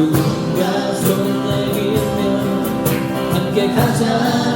누군가 손을 내밀면 함께 가자.